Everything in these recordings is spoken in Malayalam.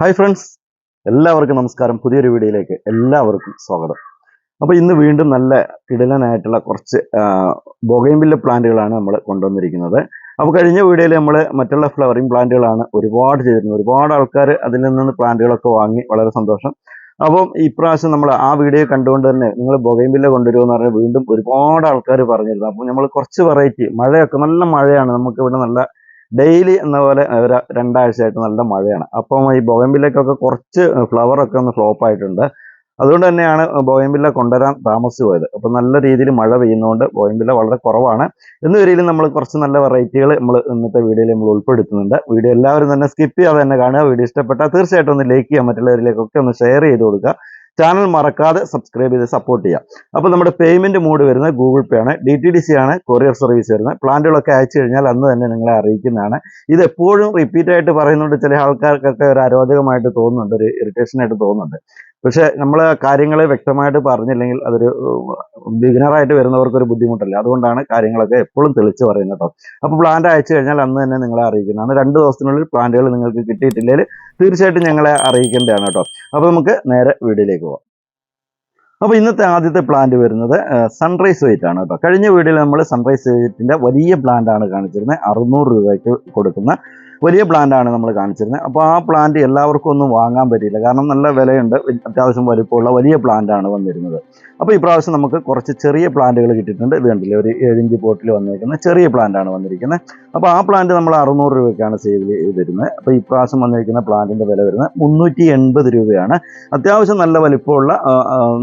ഹായ് ഫ്രണ്ട്സ് എല്ലാവർക്കും നമസ്കാരം. പുതിയൊരു വീഡിയോയിലേക്ക് എല്ലാവർക്കും സ്വാഗതം. അപ്പോൾ ഇന്ന് വീണ്ടും നല്ല കിടലനായിട്ടുള്ള കുറച്ച് ബൊഗൈൻവില്ല പ്ലാന്റുകളാണ് നമ്മൾ കൊണ്ടുവന്നിരിക്കുന്നത്. അപ്പോൾ കഴിഞ്ഞ വീഡിയോയിൽ നമ്മൾ മറ്റുള്ള ഫ്ലവറിങ് പ്ലാന്റുകളാണ് ഒരുപാട് ചെയ്തിരുന്നത്. ഒരുപാട് ആൾക്കാർ അതിൽ നിന്ന് പ്ലാന്റുകളൊക്കെ വാങ്ങി വളരെ സന്തോഷം. അപ്പം ഇപ്രാവശ്യം നമ്മൾ ആ വീഡിയോ കണ്ടുകൊണ്ട് തന്നെ നിങ്ങൾ ബൊഗൈൻവില്ല കൊണ്ടുവരുമെന്ന് പറഞ്ഞാൽ വീണ്ടും ഒരുപാട് ആൾക്കാർ പറഞ്ഞിരുന്നു. അപ്പോൾ നമ്മൾ കുറച്ച് വെറൈറ്റി മഴയൊക്കെ നല്ല മഴയാണ്. നമുക്ക് ഇവിടെ നല്ല ഡെയിലി എന്ന പോലെ ഒരു രണ്ടാഴ്ചയായിട്ട് നല്ല മഴയാണ്. അപ്പം ഈ ബോയംബില്ലക്കൊക്കെ കുറച്ച് ഫ്ലവറൊക്കെ ഒന്ന് ഫ്ലോപ്പ് ആയിട്ടുണ്ട്. അതുകൊണ്ട് തന്നെയാണ് ബോയംബില്ല കൊണ്ടുവരാൻ താമസിച്ചു പോയത് അപ്പം നല്ല രീതിയിൽ മഴ പെയ്യുന്നതുകൊണ്ട് ബോയംബില്ല വളരെ കുറവാണ്. എന്ന രീതിയിൽ നമ്മൾ കുറച്ച് നല്ല വെറൈറ്റികൾ നമ്മൾ ഇന്നത്തെ വീഡിയോയിൽ നമ്മൾ ഉൾപ്പെടുത്തുന്നുണ്ട്. വീഡിയോ എല്ലാവരും തന്നെ സ്കിപ്പ് ചെയ്യാതെ തന്നെ കാണുക. വീഡിയോ ഇഷ്ടപ്പെട്ടാൽ തീർച്ചയായിട്ടും ഒന്ന് ലൈക്ക് ചെയ്യാൻ മറ്റുള്ളവരിലേക്കൊക്കെ ഒന്ന് ഷെയർ ചെയ്ത് കൊടുക്കുക. ചാനൽ മറക്കാതെ സബ്സ്ക്രൈബ് ചെയ്ത് സപ്പോർട്ട് ചെയ്യുക അപ്പോൾ നമ്മുടെ പേയ്മെന്റ് മോഡ് വരുന്നത് ഗൂഗിൾ പേ ആണ്. ഡി ടി ഡി സി ആണ് കൊറിയർ സർവീസ് വരുന്നത്. പ്ലാന്റുകളൊക്കെ അയച്ചു കഴിഞ്ഞാൽ അന്ന് തന്നെ നിങ്ങളെ അറിയിക്കുന്നതാണ്. ഇത് എപ്പോഴും റിപ്പീറ്റ് ആയിട്ട് പറയുന്നുണ്ട് ചില ആൾക്കാർക്കൊക്കെ ഒരു അരോചകമായിട്ട് തോന്നുന്നുണ്ട് ഒരു ഇറിറ്റേഷനായിട്ട് തോന്നുന്നുണ്ട്. പക്ഷെ നമ്മൾ കാര്യങ്ങൾ വ്യക്തമായിട്ട് പറഞ്ഞില്ലെങ്കിൽ അതൊരു ബിഗിനറായിട്ട് വരുന്നവർക്ക് ഒരു ബുദ്ധിമുട്ടല്ല? അതുകൊണ്ടാണ് കാര്യങ്ങളൊക്കെ എപ്പോഴും തെളിച്ച് പറയുന്നത് കേട്ടോ. അപ്പോൾ പ്ലാന്റ് അയച്ചു കഴിഞ്ഞാൽ അന്ന് തന്നെ നിങ്ങളെ അറിയിക്കുന്നതാണ്. രണ്ട് ദിവസത്തിനുള്ളിൽ പ്ലാന്റുകൾ നിങ്ങൾക്ക് കിട്ടിയിട്ടില്ലെങ്കിൽ തീർച്ചയായിട്ടും ഞങ്ങളെ അറിയിക്കേണ്ടതാണ് കേട്ടോ. അപ്പോൾ നമുക്ക് നേരെ വീഡിയോയിലേക്ക് പോകാം അപ്പോൾ ഇന്നത്തെ ആദ്യത്തെ പ്ലാന്റ് വരുന്നത് സൺറൈസ് വെയിറ്റ് ആണ് കേട്ടോ. കഴിഞ്ഞ വീഡിയോയിൽ നമ്മൾ സൺറൈസ് വെയിറ്റിന്റെ വലിയ പ്ലാന്റ് ആണ് കാണിച്ചിരുന്നത്. അറുന്നൂറ് രൂപയ്ക്ക് കൊടുക്കുന്ന വലിയ പ്ലാന്റാണ് നമ്മൾ കാണിച്ചിരുന്നത് അപ്പോൾ ആ പ്ലാന്റ് എല്ലാവർക്കും ഒന്നും വാങ്ങാൻ പറ്റിയില്ല. കാരണം നല്ല വിലയുണ്ട്. അത്യാവശ്യം വലിപ്പമുള്ള വലിയ പ്ലാന്റാണ് വന്നിരുന്നത്. അപ്പോൾ ഇപ്രാവശ്യം നമുക്ക് കുറച്ച് ചെറിയ പ്ലാന്റുകൾ കിട്ടിയിട്ടുണ്ട്. ഇത് കണ്ടില്ലേ? ഒരു ഏഴിഞ്ച് പോട്ടിൽ വന്നിരിക്കുന്ന ചെറിയ പ്ലാന്റാണ് വന്നിരിക്കുന്നത് അപ്പോൾ ആ പ്ലാന്റ് നമ്മൾ അറുന്നൂറ് രൂപയ്ക്കാണ് സെയിൽ വരുന്നത് അപ്പോൾ ഈ പ്രാവശ്യം വന്നിരിക്കുന്ന പ്ലാന്റിന്റെ വില വരുന്നത് മുന്നൂറ്റി എൺപത് രൂപയാണ്. അത്യാവശ്യം നല്ല വലിപ്പമുള്ള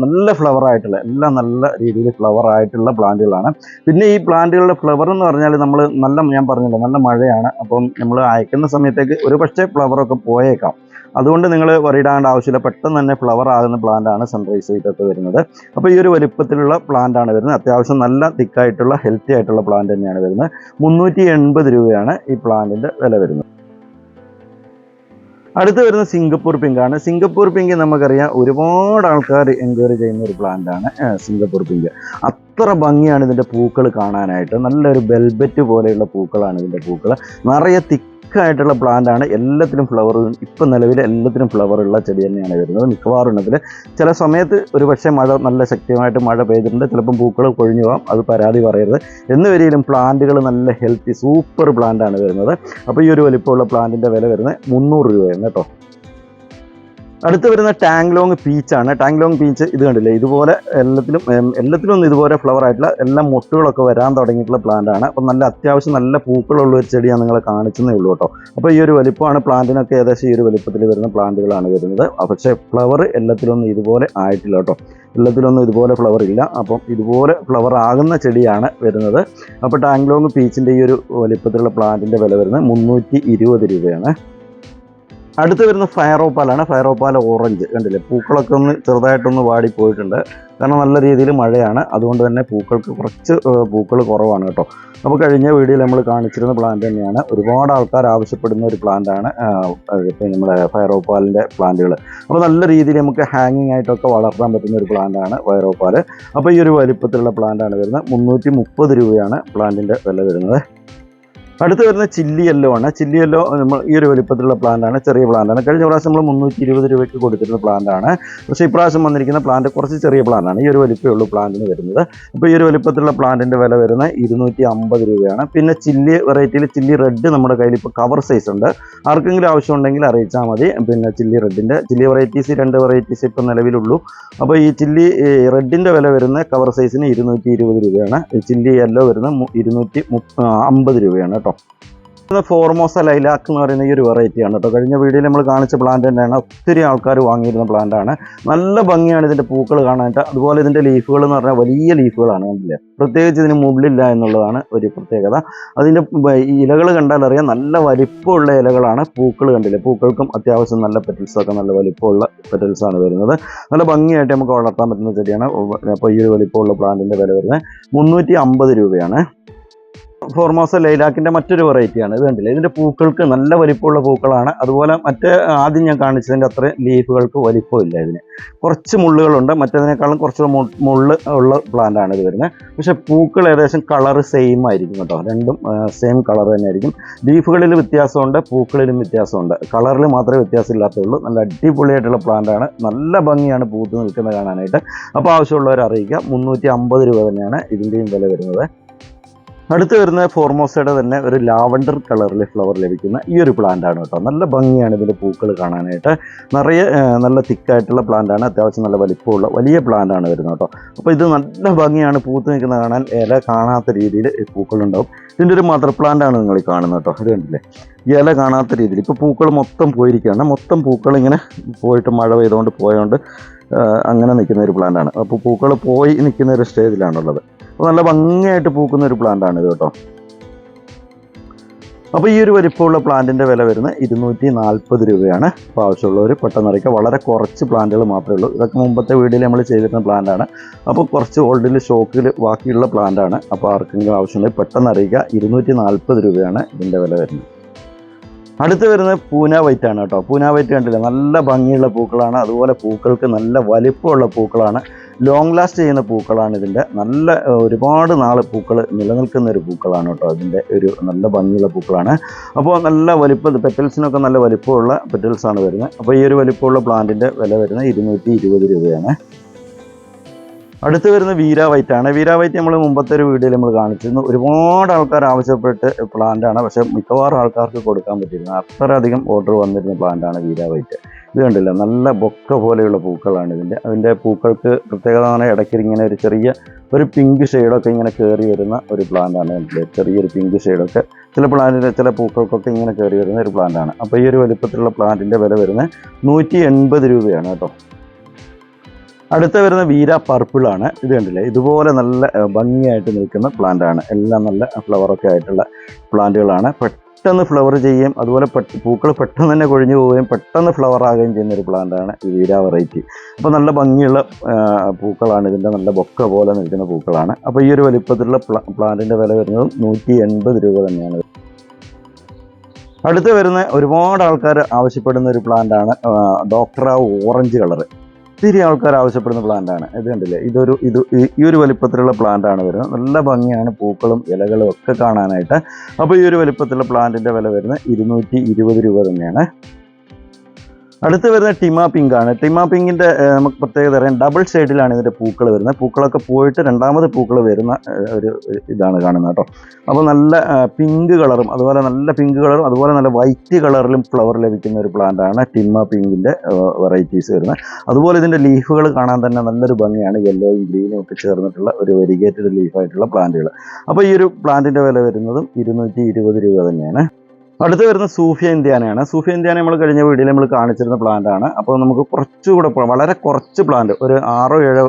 നല്ല ഫ്ലവർ ആയിട്ടുള്ള എല്ലാം നല്ല രീതിയിൽ ഫ്ലവർ ആയിട്ടുള്ള പ്ലാന്റുകളാണ് പിന്നെ ഈ പ്ലാന്റുകളുടെ ഫ്ലവർ എന്ന് പറഞ്ഞാൽ നമ്മൾ നല്ല ഞാൻ പറഞ്ഞല്ലോ നല്ല മഴയാണ്. അപ്പം നമ്മൾ അയക്കുന്ന സമയത്തേക്ക് ഒരു പക്ഷേ ഫ്ലവറൊക്കെ പോയേക്കാം. അതുകൊണ്ട് നിങ്ങൾ വറിയിടാണ്ട് ആവശ്യമില്ല. പെട്ടെന്ന് തന്നെ ഫ്ലവർ ആകുന്ന പ്ലാന്റ് ആണ് സൺറൈസ് ഇതൊക്കെ വരുന്നത്. അപ്പോൾ ഈ ഒരു വലിപ്പത്തിലുള്ള പ്ലാന്റ് ആണ് വരുന്നത്. അത്യാവശ്യം നല്ല തിക്കായിട്ടുള്ള ഹെൽത്തി ആയിട്ടുള്ള പ്ലാന്റ് തന്നെയാണ് വരുന്നത്. മുന്നൂറ്റി എൺപത് രൂപയാണ് ഈ പ്ലാന്റിന്റെ വില വരുന്നത്. അടുത്ത് വരുന്ന സിംഗപ്പൂർ പിങ്ക് ആണ്. സിംഗപ്പൂർ പിങ്ക് നമുക്കറിയാം ഒരുപാട് ആൾക്കാർ എൻക്വയറി ചെയ്യുന്ന ഒരു പ്ലാന്റാണ് സിംഗപ്പൂർ പിങ്ക് അത്ര ഭംഗിയാണ് ഇതിന്റെ പൂക്കൾ കാണാനായിട്ട്. നല്ലൊരു ബെൽബറ്റ് പോലെയുള്ള പൂക്കളാണ് ഇതിന്റെ പൂക്കൾ നിറയെ തിക്ക് ആയിട്ടുള്ള പ്ലാന്റ് ആണ്. എല്ലാത്തിലും ഫ്ലവർ ഇപ്പം നിലവിൽ എല്ലാത്തിനും ഫ്ലവർ ഉള്ള ചെടി തന്നെയാണ് വരുന്നത്. മിക്കവാറും ഉണ്ടെങ്കിൽ ചില സമയത്ത് ഒരു പക്ഷേ മഴ നല്ല ശക്തിയായിട്ട് മഴ പെയ്തിട്ടുണ്ട്. ചിലപ്പം പൂക്കൾ കൊഴിഞ്ഞു പോകാം. അത് പരാതി പറയരുത്. എന്ന് വരിയിലും പ്ലാന്റുകൾ നല്ല ഹെൽത്തി സൂപ്പർ പ്ലാന്റ് ആണ് വരുന്നത്. അപ്പോൾ ഈ ഒരു വലിപ്പമുള്ള പ്ലാന്റിന്റെ വില വരുന്നത് മുന്നൂറ് രൂപയാണ് കേട്ടോ. അടുത്ത് വരുന്ന ടാങ്ലോങ് പീച്ചാണ്. ടാങ്ലോങ് പീച്ച് ഇത് കണ്ടില്ലേ? ഇതുപോലെ എല്ലാത്തിലും എല്ലാത്തിലും ഒന്നും ഇതുപോലെ ഫ്ലവർ ആയിട്ടുള്ള എല്ലാ മുട്ടുകളൊക്കെ വരാൻ തുടങ്ങിയിട്ടുള്ള പ്ലാന്റ് ആണ്. അപ്പം നല്ല അത്യാവശ്യം നല്ല പൂക്കളുള്ള ഒരു ചെടിയാണ് നിങ്ങൾ കാണിച്ചതേ ഉള്ളൂ കേട്ടോ. അപ്പോൾ ഈ ഒരു വലിപ്പമാണ് പ്ലാന്റിനൊക്കെ ഏകദേശം ഈ ഒരു വലിപ്പത്തിൽ വരുന്ന പ്ലാന്റുകളാണ് വരുന്നത്. പക്ഷേ ഫ്ലവർ എല്ലാത്തിലൊന്നും ഇതുപോലെ ആയിട്ടില്ല കേട്ടോ. എല്ലാത്തിലൊന്നും ഇതുപോലെ ഫ്ലവർ ഇല്ല. അപ്പം ഇതുപോലെ ഫ്ലവർ ആകുന്ന ചെടിയാണ് വരുന്നത്. അപ്പോൾ ടാങ്ലോങ് പീച്ചിന്റെ ഈ ഒരു വലിപ്പത്തിലുള്ള പ്ലാന്റിന്റെ വില വരുന്നത് മുന്നൂറ്റി രൂപയാണ്. അടുത്ത് വരുന്ന ഫയറോപ്പാലാണ്. ഫയറോപ്പാല ഓറഞ്ച്. കണ്ടില്ലേ? പൂക്കളൊക്കെ ഒന്ന് ചെറുതായിട്ടൊന്ന് വാടിപ്പോയിട്ടുണ്ട്. കാരണം നല്ല രീതിയിൽ മഴയാണ്. അതുകൊണ്ട് തന്നെ പൂക്കൾക്ക് കുറച്ച് പൂക്കൾ കുറവാണ് കേട്ടോ. അപ്പോൾ കഴിഞ്ഞ വീഡിയോയിൽ നമ്മൾ കാണിച്ചിരുന്ന പ്ലാന്റ് തന്നെയാണ്. ഒരുപാട് ആൾക്കാർ ആവശ്യപ്പെടുന്ന ഒരു പ്ലാന്റാണ് ഇപ്പം നമ്മുടെ ഫയറോപ്പാലിന്റെ പ്ലാന്റുകൾ അപ്പോൾ നല്ല രീതിയിൽ നമുക്ക് ഹാങ്ങിങ് ആയിട്ടൊക്കെ വളർത്താൻ പറ്റുന്ന ഒരു പ്ലാന്റാണ് ഫയറോപ്പാൽ അപ്പോൾ ഈ ഒരു വലിപ്പത്തിലുള്ള പ്ലാന്റാണ് വരുന്നത്. മുന്നൂറ്റി രൂപയാണ് പ്ലാന്റിന്റെ വില വരുന്നത്. അടുത്ത് വരുന്ന ചില്ലി യെല്ലോ ആണ്. ചില്ലി യെല്ലോ നമ്മൾ ഈ ഒരു വലിപ്പത്തിലുള്ള പ്ലാന്റ് ആണ്. ചെറിയ പ്ലാന്റ് ആണ്. കഴിഞ്ഞ പ്രാവശ്യം നമ്മൾ മുന്നൂറ്റി ഇരുപത് രൂപയ്ക്ക് കൊടുത്തിരുന്ന പ്ലാന്റ് ആണ്. പക്ഷേ ഇപ്രാവശ്യം വന്നിരിക്കുന്ന പ്ലാന്റ് കുറച്ച് ചെറിയ പ്ലാന്റ് ആണ്. ഈ ഒരു വലിപ്പമേ ഉള്ളൂ പ്ലാന്റിന് വരുന്നത്. അപ്പോൾ ഈ ഒരു വലിപ്പത്തിലുള്ള പ്ലാന്റിന്റെ വില വരുന്നത് ഇരുന്നൂറ്റി അമ്പത് രൂപയാണ്. പിന്നെ ചില്ലി വെറൈറ്റിയിൽ ചില്ലി റെഡ് നമ്മുടെ കയ്യിൽ ഇപ്പോൾ കവർ സൈസ് ഉണ്ട്. ആർക്കെങ്കിലും ആവശ്യമുണ്ടെങ്കിൽ അറിയിച്ചാൽ മതി. പിന്നെ ചില്ലി റെഡിന്റെ ചില്ലി വെറൈറ്റീസ് രണ്ട് വെറൈറ്റീസ് ഇപ്പോൾ നിലവിലുള്ളൂ. അപ്പോൾ ഈ ചില്ലി റെഡിന്റെ വില വരുന്ന കവർ സൈസിന് ഇരുന്നൂറ്റി രൂപയാണ്. ചില്ലി യെല്ലോ വരുന്ന ഇരുന്നൂറ്റി അമ്പത് രൂപയാണ്. കേട്ടോ. ഫോർമോസ ലൈലാക്ക് എന്ന് പറയുന്ന ഈ ഒരു വെറൈറ്റിയാണ് കേട്ടോ. കഴിഞ്ഞ വീഡിയോയിൽ നമ്മൾ കാണിച്ച പ്ലാന്റ് തന്നെയാണ്. ഒത്തിരി ആൾക്കാർ വാങ്ങിയിരുന്ന പ്ലാന്റ് ആണ്. നല്ല ഭംഗിയാണ് ഇതിന്റെ പൂക്കൾ കാണാനായിട്ട്. അതുപോലെ ഇതിന്റെ ലീഫുകൾ എന്ന് പറഞ്ഞാൽ വലിയ ലീഫുകളാണ് കണ്ടില്ലേ? പ്രത്യേകിച്ച് ഇതിന് മുകളിലില്ല എന്നുള്ളതാണ് ഒരു പ്രത്യേകത. അതിന്റെ ഇലകൾ കണ്ടാൽ അറിയാം നല്ല വലിപ്പമുള്ള ഇലകളാണ് പൂക്കൾ കണ്ടില്ലേ? പൂക്കൾക്കും അത്യാവശ്യം നല്ല പെറ്റൽസൊക്കെ നല്ല വലിപ്പമുള്ള പെറ്റൽസാണ് വരുന്നത്. നല്ല ഭംഗിയായിട്ട് നമുക്ക് വളർത്താൻ പറ്റുന്ന ചെടിയാണ്. അപ്പോൾ ഈ ഒരു വലിപ്പമുള്ള പ്ലാന്റിന്റെ വില വരുന്നത് മുന്നൂറ്റി രൂപയാണ്. ഫോർമോസ ലൈലാക്കിന്റെ മറ്റൊരു വെറൈറ്റിയാണ് ഇത് കണ്ടില്ല? ഇതിന്റെ പൂക്കൾക്ക് നല്ല വലിപ്പമുള്ള പൂക്കളാണ്. അതുപോലെ മറ്റേ ആദ്യം ഞാൻ കാണിച്ചതിന്റെ അത്ര ലീഫുകൾക്ക് വലിപ്പമില്ല ഇതിന്. കുറച്ച് മുള്ളുകളുണ്ട്. മറ്റേതിനേക്കാളും കുറച്ച് മുള്ള് ഉള്ള പ്ലാന്റ് ആണ് ഇത് വരുന്നത്. പക്ഷേ പൂക്കൾ ഏകദേശം കളർ സെയിം ആയിരിക്കും കേട്ടോ. രണ്ടും സെയിം കളർ തന്നെ ആയിരിക്കും. ലീഫുകളിൽ വ്യത്യാസമുണ്ട് പൂക്കളിലും വ്യത്യാസമുണ്ട്. കളറിൽ മാത്രമേ വ്യത്യാസമില്ലാത്തുള്ളൂ. നല്ല അടിപൊളിയായിട്ടുള്ള പ്ലാന്റ് ആണ്. നല്ല ഭംഗിയാണ് പൂത്ത് നിൽക്കുന്നത് കാണാനായിട്ട്. അപ്പോൾ ആവശ്യമുള്ളവർ അറിയിക്കുക മുന്നൂറ്റി രൂപ തന്നെയാണ് ഇതിന്റെയും വില വരുന്നത്. അടുത്ത് വരുന്ന ഫോർമോസയുടെ തന്നെ ഒരു ലാവണ്ടർ കളറിൽ ഫ്ലവർ ലഭിക്കുന്ന ഈ ഒരു പ്ലാന്റ് ആണ് കേട്ടോ. നല്ല ഭംഗിയാണ് ഇതിന്റെ പൂക്കൾ കാണാനായിട്ട്. നിറയെ നല്ല തിക്കായിട്ടുള്ള പ്ലാന്റ് ആണ്. അത്യാവശ്യം നല്ല വലിപ്പമുള്ള വലിയ പ്ലാന്റ് ആണ് വരുന്നത് കേട്ടോ. അപ്പോൾ ഇത് നല്ല ഭംഗിയാണ്. പൂത്ത് നിൽക്കുന്ന കാണാൻ ഇല കാണാത്ത രീതിയിൽ പൂക്കളുണ്ടാവും. ഇതിന്റെ ഒരു മദർ പ്ലാന്റ് ആണ് നിങ്ങൾ കാണുന്നത് കേട്ടോ. ഇത് കണ്ടില്ലേ? ഇല കാണാത്ത രീതിയിൽ. ഇപ്പോൾ പൂക്കൾ മൊത്തം പോയിരിക്കുകയാണ്. മൊത്തം പൂക്കൾ ഇങ്ങനെ പോയിട്ട് മഴ പെയ്തുകൊണ്ട് പോയതുകൊണ്ട് അങ്ങനെ നിൽക്കുന്ന ഒരു പ്ലാന്റ് ആണ്. അപ്പോൾ പൂക്കൾ പോയി നിൽക്കുന്ന ഒരു സ്റ്റേജിലാണുള്ളത് അപ്പോൾ നല്ല ഭംഗിയായിട്ട് പൂക്കുന്ന ഒരു പ്ലാന്റ് ആണ് ഇത് കേട്ടോ. അപ്പോൾ ഈ ഒരു വലിപ്പമുള്ള പ്ലാന്റിന്റെ വില വരുന്നത് ഇരുന്നൂറ്റി നാൽപ്പത് രൂപയാണ്. അപ്പോൾ ആവശ്യമുള്ളവർ പെട്ടെന്ന് അറിയിക്കുക. വളരെ കുറച്ച് പ്ലാന്റുകൾ മാത്രമേ ഉള്ളൂ. ഇതൊക്കെ മുമ്പത്തെ വീഡിയോയിൽ നമ്മൾ ചെയ്തിരുന്ന പ്ലാന്റാണ് അപ്പോൾ കുറച്ച് ഓൾഡിൽ ഷോക്കിൽ ബാക്കിയുള്ള പ്ലാന്റാണ് അപ്പോൾ ആർക്കെങ്കിലും ആവശ്യമുണ്ടെങ്കിൽ പെട്ടെന്ന് അറിയിക്കുക. ഇരുന്നൂറ്റി നാൽപ്പത് രൂപയാണ് ഇതിന്റെ വില വരുന്നത്. അടുത്ത് വരുന്നത് പൂന വൈറ്റ് ആണ് കേട്ടോ. പൂന വൈറ്റ് കണ്ടില്ല? നല്ല ഭംഗിയുള്ള പൂക്കളാണ്. അതുപോലെ പൂക്കൾക്ക് നല്ല വലിപ്പമുള്ള പൂക്കളാണ്. ലോങ് ലാസ്റ്റ് ചെയ്യുന്ന പൂക്കളാണ് ഇതിന്റെ. നല്ല ഒരുപാട് നാൾ പൂക്കൾ നിലനിൽക്കുന്ന ഒരു പൂക്കളാണ് കേട്ടോ അതിന്റെ ഒരു നല്ല ഭംഗിയുള്ള പൂക്കളാണ്. അപ്പോൾ നല്ല വലിപ്പം പെറ്റൽസിനൊക്കെ നല്ല വലിപ്പമുള്ള പെറ്റൽസാണ് വരുന്നത്. അപ്പോൾ ഈ ഒരു വലിപ്പമുള്ള പ്ലാന്റിന്റെ വില വരുന്നത് ഇരുന്നൂറ്റി രൂപയാണ്. അടുത്ത് വരുന്ന വീര വൈറ്റ് ആണ്. വീര വൈറ്റ് നമ്മൾ മുമ്പത്തെ ഒരു വീഡിയോയിൽ നമ്മൾ കാണിച്ചിരുന്നു. ഒരുപാട് ആൾക്കാർ ആവശ്യപ്പെട്ട് പ്ലാന്റ് ആണ്. പക്ഷേ മിക്കവാറും ആൾക്കാർക്ക് കൊടുക്കാൻ പറ്റിയിരുന്നു അത്രയധികം ഓർഡർ വന്നിരുന്ന പ്ലാന്റ് ആണ് വീര വൈറ്റ് ഇത് കണ്ടില്ല? നല്ല ബൊക്ക പോലെയുള്ള പൂക്കളാണ് ഇതിന്റെ. അതിന്റെ പൂക്കൾക്ക് പ്രത്യേകത എന്ന് പറഞ്ഞാൽ ഇടയ്ക്ക് ഇങ്ങനെ ഒരു ചെറിയ ഒരു പിങ്ക് ഷെയ്ഡൊക്കെ ഇങ്ങനെ കയറി വരുന്ന ഒരു പ്ലാന്റ് ആണ് കണ്ടില്ലേ? ചെറിയൊരു പിങ്ക് ഷെയ്ഡൊക്കെ ചില പ്ലാന്റിന്റെ ചില പൂക്കൾക്കൊക്കെ ഇങ്ങനെ കയറി വരുന്ന ഒരു പ്ലാന്റ് ആണ്. അപ്പോൾ ഈ ഒരു വലുപ്പത്തിലുള്ള പ്ലാന്റിന്റെ വില വരുന്നത് നൂറ്റി എൺപത് രൂപയാണ് കേട്ടോ. അടുത്ത വരുന്ന വീര പർപ്പിൾ ആണ് ഇത് കണ്ടില്ലേ? ഇതുപോലെ നല്ല ഭംഗിയായിട്ട് നിൽക്കുന്ന പ്ലാന്റ് ആണ് എല്ലാം നല്ല ഫ്ലവറൊക്കെ ആയിട്ടുള്ള പ്ലാന്റുകളാണ്. പെട്ടെന്ന് ഫ്ലവർ ചെയ്യുകയും അതുപോലെ പൂക്കൾ പെട്ടെന്ന് തന്നെ കൊഴിഞ്ഞു പോവുകയും പെട്ടെന്ന് ഫ്ലവർ ആകുകയും ചെയ്യുന്ന ഒരു പ്ലാന്റാണ് ഈ വീര വെറൈറ്റി അപ്പോൾ നല്ല ഭംഗിയുള്ള പൂക്കളാണ്. ഇതിന്റെ നല്ല ബൊക്ക പോലെ നിൽക്കുന്ന പൂക്കളാണ്. അപ്പോൾ ഈ ഒരു വലിപ്പത്തിലുള്ള പ്ലാ പ്ലാന്റിന്റെ വില വരുന്നത് നൂറ്റി എൺപത് രൂപ തന്നെയാണ്. അടുത്ത് വരുന്ന ഒരുപാട് ആൾക്കാർ ആവശ്യപ്പെടുന്ന ഒരു പ്ലാന്റാണ് ഡോക്ടർ ഓറഞ്ച് കളറ്. ഒത്തിരി ആൾക്കാർ ആവശ്യപ്പെടുന്ന പ്ലാന്റാണ് ഇത് കണ്ടില്ലേ? ഇതൊരു ഇത് ഈ- ഒരു വലിപ്പത്തിലുള്ള പ്ലാന്റ് ആണ് വരുന്നത്. നല്ല ഭംഗിയാണ്. പൂക്കളും ഇലകളും ഒക്കെ കാണാനായിട്ട്. അപ്പോൾ ഈ ഒരു വലിപ്പത്തിലുള്ള പ്ലാന്റിന്റെ വില വരുന്നത് ഇരുന്നൂറ്റി രൂപ തന്നെയാണ്. അടുത്ത് വരുന്ന ടിമാ പിങ്ക് ആണ്. ടിമാ പിങ്കിന്റെ നമുക്ക് പ്രത്യേകത അറിയാം. ഡബിൾ ഷെയ്ഡിലാണ് ഇതിന്റെ പൂക്കൾ വരുന്നത്. പൂക്കളൊക്കെ പോയിട്ട് രണ്ടാമത് പൂക്കൾ വരുന്ന ഒരു ഇതാണ് കാണുന്നത് കേട്ടോ. അപ്പോൾ നല്ല പിങ്ക് കളറും അതുപോലെ നല്ല പിങ്ക് കളറും അതുപോലെ നല്ല വൈറ്റ് കളറിലും ഫ്ലവർ ലഭിക്കുന്ന ഒരു പ്ലാന്റ് ആണ് ടിമ പിങ്കിന്റെ വെറൈറ്റീസ് വരുന്നത്. അതുപോലെ ഇതിന്റെ ലീഫുകൾ കാണാൻ തന്നെ നല്ലൊരു ഭംഗിയാണ്. യെല്ലോയും ഗ്രീനും ഒക്കെ ചേർന്നിട്ടുള്ള ഒരു വെരിഗേറ്റഡ് ലീഫായിട്ടുള്ള പ്ലാന്റുകൾ അപ്പോൾ ഈ ഒരു പ്ലാന്റിന്റെ വില വരുന്നതും ഇരുന്നൂറ്റി ഇരുപത് രൂപ തന്നെയാണ്. അടുത്ത് വരുന്ന സൂഫിയ ഇന്ത്യാനയാണ്. സൂഫിയ ഇന്ത്യാന നമ്മൾ കഴിഞ്ഞ വീഡിയോയിൽ നമ്മൾ കാണിച്ചിരുന്ന പ്ലാന്റ് ആണ്. അപ്പോൾ നമുക്ക് കുറച്ചുകൂടെ വളരെ കുറച്ച് പ്ലാന്റ് ഒരു ആറോ ഏഴോ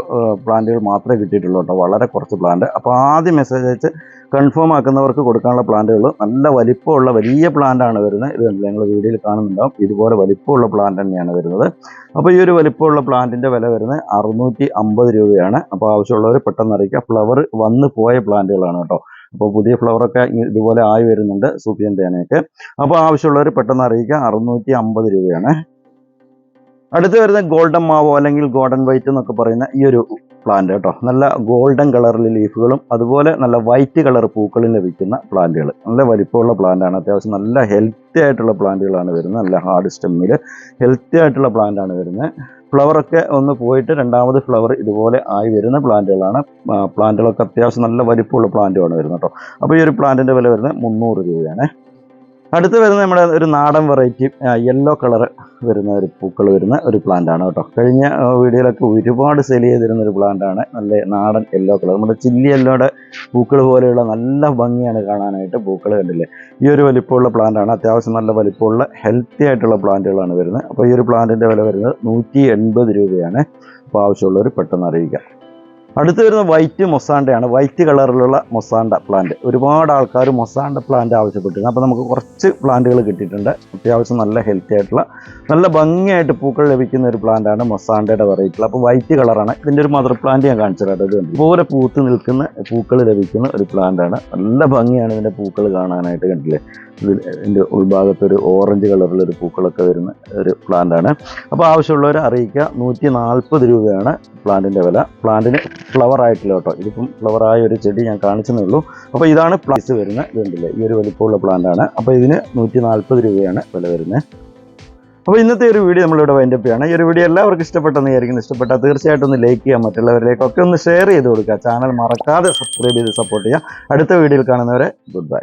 പ്ലാന്റുകൾ മാത്രമേ കിട്ടിയിട്ടുള്ളൂ കേട്ടോ. വളരെ കുറച്ച് പ്ലാന്റ് അപ്പോൾ ആദ്യം മെസ്സേജ് അയച്ച് കൺഫേം ആക്കുന്നവർക്ക് കൊടുക്കാനുള്ള പ്ലാന്റുകൾ നല്ല വലിപ്പമുള്ള വലിയ പ്ലാന്റ് ആണ് വരുന്നത്. ഇത് നിങ്ങൾ വീഡിയോയിൽ കാണുന്നുണ്ടാവും. ഇതുപോലെ വലിപ്പമുള്ള പ്ലാന്റ് തന്നെയാണ് വരുന്നത്. അപ്പോൾ ഈ ഒരു വലിപ്പമുള്ള പ്ലാന്റിന്റെ വില വരുന്നത് അറുന്നൂറ്റി അമ്പത് രൂപയാണ്. അപ്പോൾ ആവശ്യമുള്ളവർ പെട്ടെന്ന് അറിയിക്കുക. ഫ്ലവർ വന്ന് പോയ പ്ലാന്റുകളാണ് കേട്ടോ. അപ്പോൾ പുതിയ ഫ്ലവറൊക്കെ ഇതുപോലെ ആയി വരുന്നുണ്ട് സൂപ്പിയൻ തേനയൊക്കെ. അപ്പോൾ ആവശ്യമുള്ളവർ പെട്ടെന്ന് അറിയിക്കുക അറുന്നൂറ്റി അമ്പത് രൂപയാണ്. അടുത്ത് വരുന്ന ഗോൾഡൻ മാവോ അല്ലെങ്കിൽ ഗോൾഡൻ വൈറ്റ് എന്നൊക്കെ പറയുന്ന ഈ ഒരു പ്ലാന്റ് കേട്ടോ. നല്ല ഗോൾഡൻ കളറിൽ ലീഫുകളും അതുപോലെ നല്ല വൈറ്റ് കളർ പൂക്കളും ലഭിക്കുന്ന പ്ലാന്റുകൾ. നല്ല വലിപ്പമുള്ള പ്ലാന്റാണ്. അത്യാവശ്യം നല്ല ഹെൽത്തി ആയിട്ടുള്ള പ്ലാന്റുകളാണ് വരുന്നത്. നല്ല ഹാർഡ് സ്റ്റെമ്മിൽ ഹെൽത്തി ആയിട്ടുള്ള പ്ലാന്റാണ് വരുന്നത്. ഫ്ലവറൊക്കെ ഒന്ന് പോയിട്ട് രണ്ടാമത് ഫ്ലവർ ഇതുപോലെ ആയി വരുന്ന പ്ലാന്റുകളാണ് പ്ലാന്റുകളൊക്കെ അത്യാവശ്യം നല്ല വലിപ്പമുള്ള പ്ലാന്റുമാണ് വരുന്നത് കേട്ടോ. അപ്പോൾ ഈ ഒരു പ്ലാന്റിന്റെ വില വരുന്നത് മുന്നൂറ് രൂപയാണ്. അടുത്ത് വരുന്ന നമ്മുടെ ഒരു നാടൻ വെറൈറ്റി യെല്ലോ കളർ വരുന്ന ഒരു പൂക്കൾ വരുന്ന ഒരു പ്ലാന്റ് ആണ് കേട്ടോ. കഴിഞ്ഞ വീഡിയോയിലൊക്കെ ഒരുപാട് സെയിൽ ചെയ്തിരുന്ന ഒരു പ്ലാന്റ് ആണ്. നല്ല നാടൻ യെല്ലോ കളർ നമ്മുടെ ചില്ലി യെല്ലോയുടെ പൂക്കൾ പോലെയുള്ള നല്ല ഭംഗിയാണ് കാണാനായിട്ട് പൂക്കൾ കണ്ടില്ലേ? ഈ ഒരു വലിപ്പമുള്ള പ്ലാന്റ് ആണ്. അത്യാവശ്യം നല്ല വലിപ്പമുള്ള ഹെൽത്തി ആയിട്ടുള്ള പ്ലാന്റുകളാണ് വരുന്നത്. അപ്പോൾ ഈ ഒരു പ്ലാന്റിന്റെ വില വരുന്നത് നൂറ്റി രൂപയാണ്. അപ്പോൾ ആവശ്യമുള്ളവർ പെട്ടെന്ന് അറിയിക്കുക അടുത്ത് വരുന്ന വൈറ്റ് മൊസാണ്ടയാണ്. വൈറ്റ് കളറിലുള്ള മൊസാണ്ട പ്ലാന്റ് ഒരുപാട് ആൾക്കാർ മൊസാണ്ട പ്ലാന്റ് ആവശ്യപ്പെട്ടിരുന്നു. അപ്പോൾ നമുക്ക് കുറച്ച് പ്ലാന്റുകൾ കിട്ടിയിട്ടുണ്ട്. അത്യാവശ്യം നല്ല ഹെൽത്തി ആയിട്ടുള്ള നല്ല ഭംഗിയായിട്ട് പൂക്കൾ ലഭിക്കുന്ന ഒരു പ്ലാന്റാണ് മൊസാണ്ടയുടെ വെറൈറ്റിയിൽ അപ്പോൾ വൈറ്റ് കളറാണ് ഇതിന്റെ ഒരു മദർ പ്ലാന്റ് ഞാൻ കാണിച്ചു തരാം. ഇത് ഇതുപോലെ പൂത്ത് നിൽക്കുന്ന പൂക്കൾ ലഭിക്കുന്ന ഒരു പ്ലാന്റാണ് നല്ല ഭംഗിയാണ് ഇതിന്റെ പൂക്കൾ കാണാനായിട്ട് കണ്ടില്ലേ? ഇതിന്റെ ഉൾഭാഗത്ത് ഒരു ഓറഞ്ച് കളറിലൊരു പൂക്കളൊക്കെ വരുന്ന ഒരു പ്ലാന്റാണ് അപ്പോൾ ആവശ്യമുള്ളവരെ അറിയിക്കുക നൂറ്റി നാൽപ്പത് രൂപയാണ് പ്ലാന്റിന്റെ വില. പ്ലാന്റിന് ഫ്ലവർ ആയിട്ടില്ല കേട്ടോ. ഇതിപ്പം ഫ്ലവർ ആയ ഒരു ചെടി ഞാൻ കാണിച്ചതേ ഉള്ളൂ. അപ്പോൾ ഇതാണ് പ്ലാസ് വരുന്ന ഇതുണ്ടല്ലേ? ഈ ഒരു വലിപ്പമുള്ള പ്ലാന്റ് ആണ്. അപ്പോൾ ഇതിന് നൂറ്റി നാൽപ്പത് രൂപയാണ് വില വരുന്നത്. അപ്പോൾ ഇന്നത്തെ ഒരു വീഡിയോ നമ്മളിവിടെ വൈൻഡപ്പ് ചെയ്യണം. ഈ ഒരു വീഡിയോ എല്ലാവർക്കും ഇഷ്ടപ്പെട്ടെന്ന് വിചാരിക്കുന്നു. ഇഷ്ടപ്പെട്ടാൽ തീർച്ചയായിട്ടും ഒന്ന് ലൈക്ക് ചെയ്യാം മറ്റുള്ളവരിലേക്കൊക്കെ ഒന്ന് ഷെയർ ചെയ്ത് കൊടുക്കുക. ചാനൽ മറക്കാതെ സബ്സ്ക്രൈബ് ചെയ്ത് സപ്പോർട്ട് ചെയ്യുക. അടുത്ത വീഡിയോയിൽ കാണുന്നവരെ ഗുഡ് ബൈ